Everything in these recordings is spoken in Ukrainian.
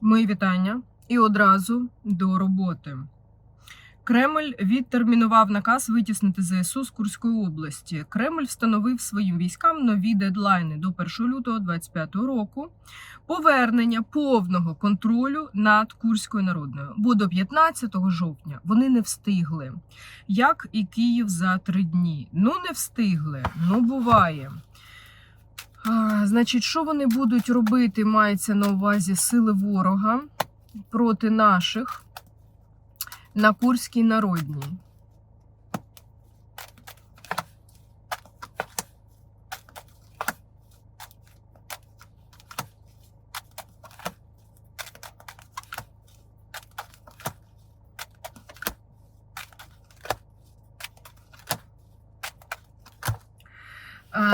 Мої вітання і одразу до роботи. Кремль відтермінував наказ витіснити ЗСУ з Курської області. Кремль встановив своїм військам нові дедлайни до 1 лютого 2025 року. Повернення повного контролю над Курською народною, бо до 15 жовтня вони не встигли, як і Київ за три дні. Ну не встигли, ну буває. Значить, що вони будуть робити, мається на увазі сили ворога проти наших на Курській народній.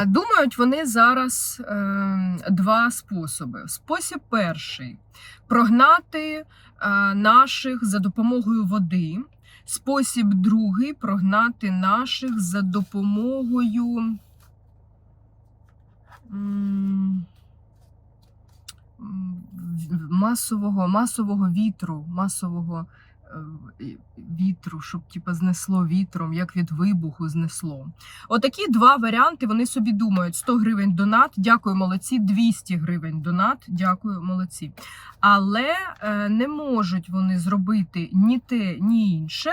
Думають вони зараз е, два способи. Спосіб перший прогнати е, наших за допомогою води. Спосіб другий прогнати наших за допомогою масового, масового вітру, масового е, вітру, щоб типу, знесло вітром, як від вибуху знесло. Отакі два варіанти вони собі думають: 100 гривень донат, дякую, молодці, 200 гривень донат, дякую, молодці. Але е, не можуть вони зробити ні те, ні інше,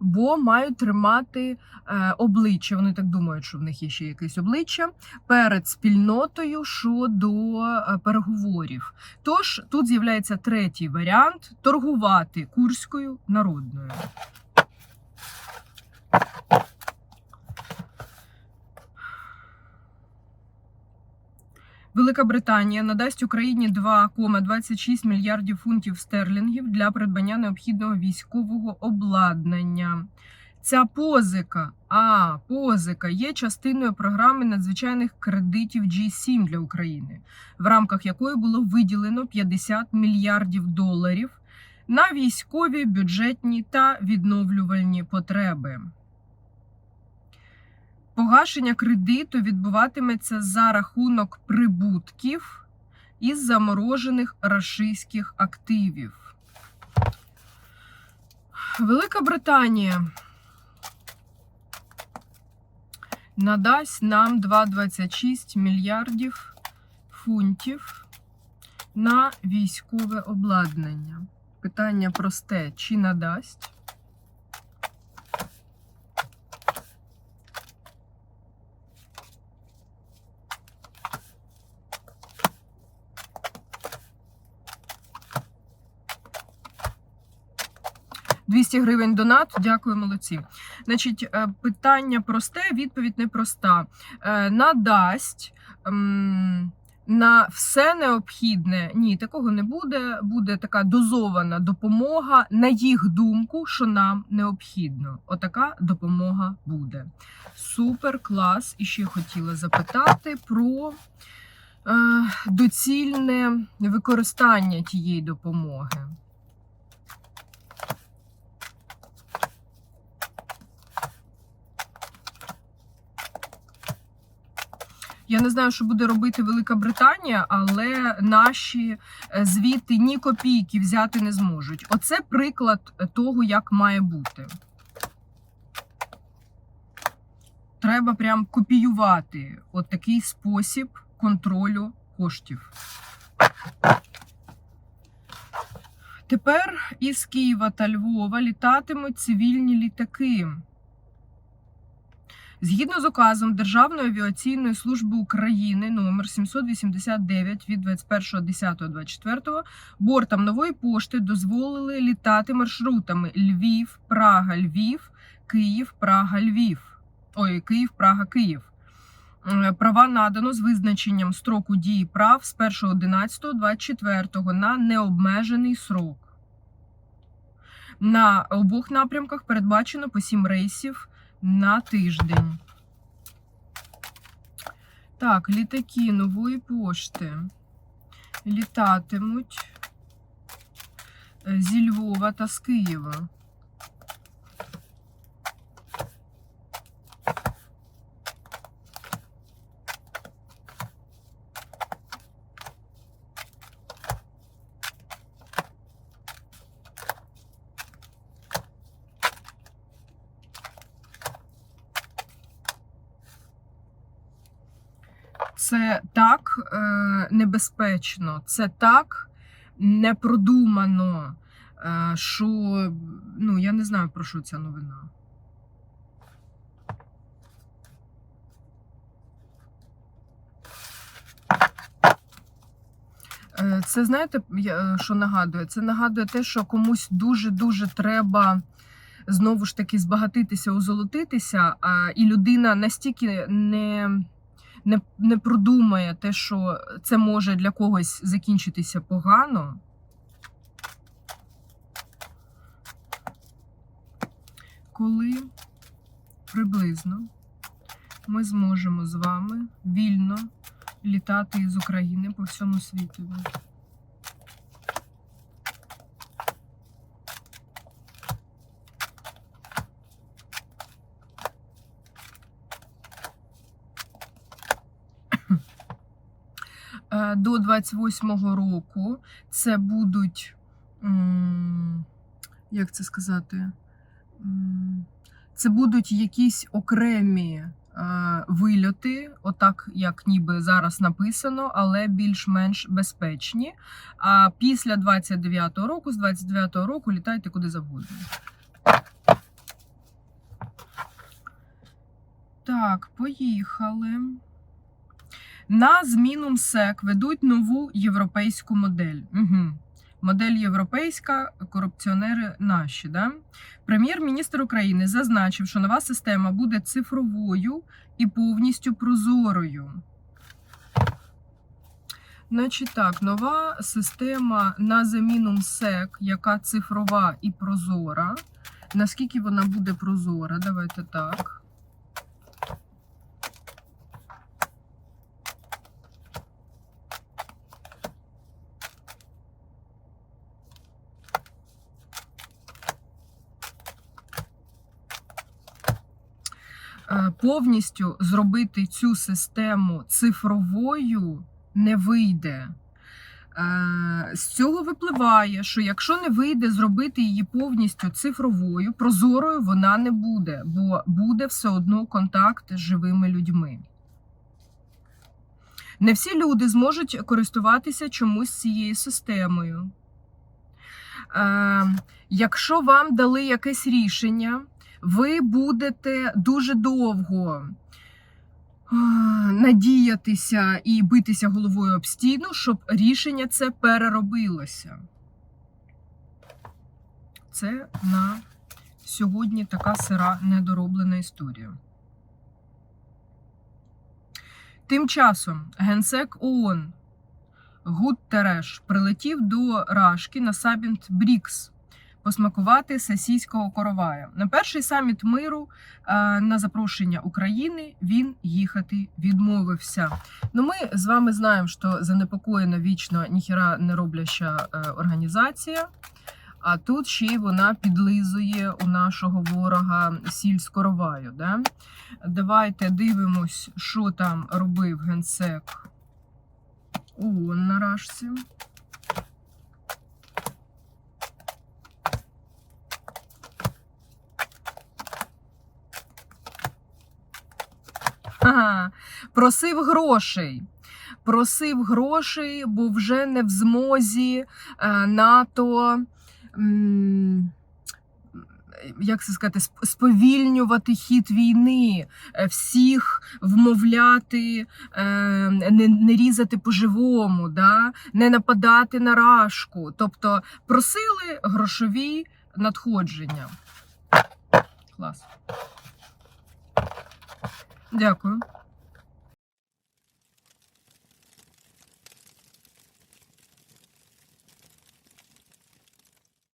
бо мають тримати е, обличчя. Вони так думають, що в них є ще якесь обличчя перед спільнотою щодо е, переговорів. Тож тут з'являється третій варіант торгувати курською народною. Велика Британія надасть Україні 2,26 мільярдів фунтів стерлінгів для придбання необхідного військового обладнання. Ця позика, а позика є частиною програми надзвичайних кредитів G7 для України, в рамках якої було виділено 50 мільярдів доларів на військові, бюджетні та відновлювальні потреби. Погашення кредиту відбуватиметься за рахунок прибутків із заморожених рашистських активів. Велика Британія надасть нам 2,26 мільярдів фунтів на військове обладнання. Питання просте: чи надасть? «200 гривень донат. Дякую, молодці. Значить, е, питання просте, відповідь непроста. Е, Надасть ем, на все необхідне. Ні, такого не буде. Буде така дозована допомога на їх думку, що нам необхідно. Отака допомога буде. Супер клас. І ще хотіла запитати про е, доцільне використання тієї допомоги. Я не знаю, що буде робити Велика Британія, але наші е, звідти ні копійки взяти не зможуть. Оце приклад того, як має бути. Треба прям копіювати от такий спосіб контролю коштів. Тепер із Києва та Львова літатимуть цивільні літаки. Згідно з указом Державної авіаційної служби України номер 789 від 21.10.24 бортам нової пошти дозволили літати маршрутами Львів, Прага, Львів, Київ, Прага, Львів. Ой, Київ, Прага, Київ. Права надано з визначенням строку дії прав з 1.11.24 на необмежений срок. На обох напрямках передбачено по 7 рейсів на тиждень. Так, літаки нової пошти літатимуть е, зі Львова та з Києва. Це так е, небезпечно, це так непродумано, е, що ну, я не знаю, про що ця новина. Е, Це знаєте, е, що нагадує? Це нагадує те, що комусь дуже-дуже треба знову ж таки збагатитися, озолотитися, і людина настільки не, не, не продумає те, що це може для когось закінчитися погано. Коли приблизно ми зможемо з вами вільно літати з України по всьому світу. Е, До 28-го року це будуть, як це сказати, це будуть якісь окремі е, вильоти, отак як ніби зараз написано, але більш-менш безпечні. А після 29-го року, з 29-го року літайте куди завгодно. Так, поїхали. На зміну МСЕК ведуть нову європейську модель. Угу. Модель європейська, корупціонери наші. Да? Прем'єр-міністр України зазначив, що нова система буде цифровою і повністю прозорою. Значить так, нова система на заміну МСЕК, яка цифрова і прозора. Наскільки вона буде прозора? Давайте так. Повністю зробити цю систему цифровою не вийде. Е, З цього випливає, що якщо не вийде зробити її повністю цифровою, прозорою вона не буде, бо буде все одно контакт з живими людьми. Не всі люди зможуть користуватися чомусь цією системою. Е, Якщо вам дали якесь рішення, ви будете дуже довго надіятися і битися головою об стіну, щоб рішення це переробилося. Це на сьогодні така сира недороблена історія. Тим часом генсек ООН Гуттереш прилетів до Рашки на саміт Брікс посмакувати сесійського коровая. На перший саміт миру е, на запрошення України він їхати відмовився. Ну, ми з вами знаємо, що занепокоєна вічно ніхіра не робляща е, організація. А тут ще й вона підлизує у нашого ворога сіль з короваю. Да? Давайте дивимось, що там робив генсек ООН на Рашці. Просив грошей. Просив грошей, бо вже не в змозі е, НАТО. Як це сказати, сповільнювати хід війни, е, всіх вмовляти, е, не, не різати по-живому, да? не нападати на рашку. Тобто просили грошові надходження. Клас. Дякую.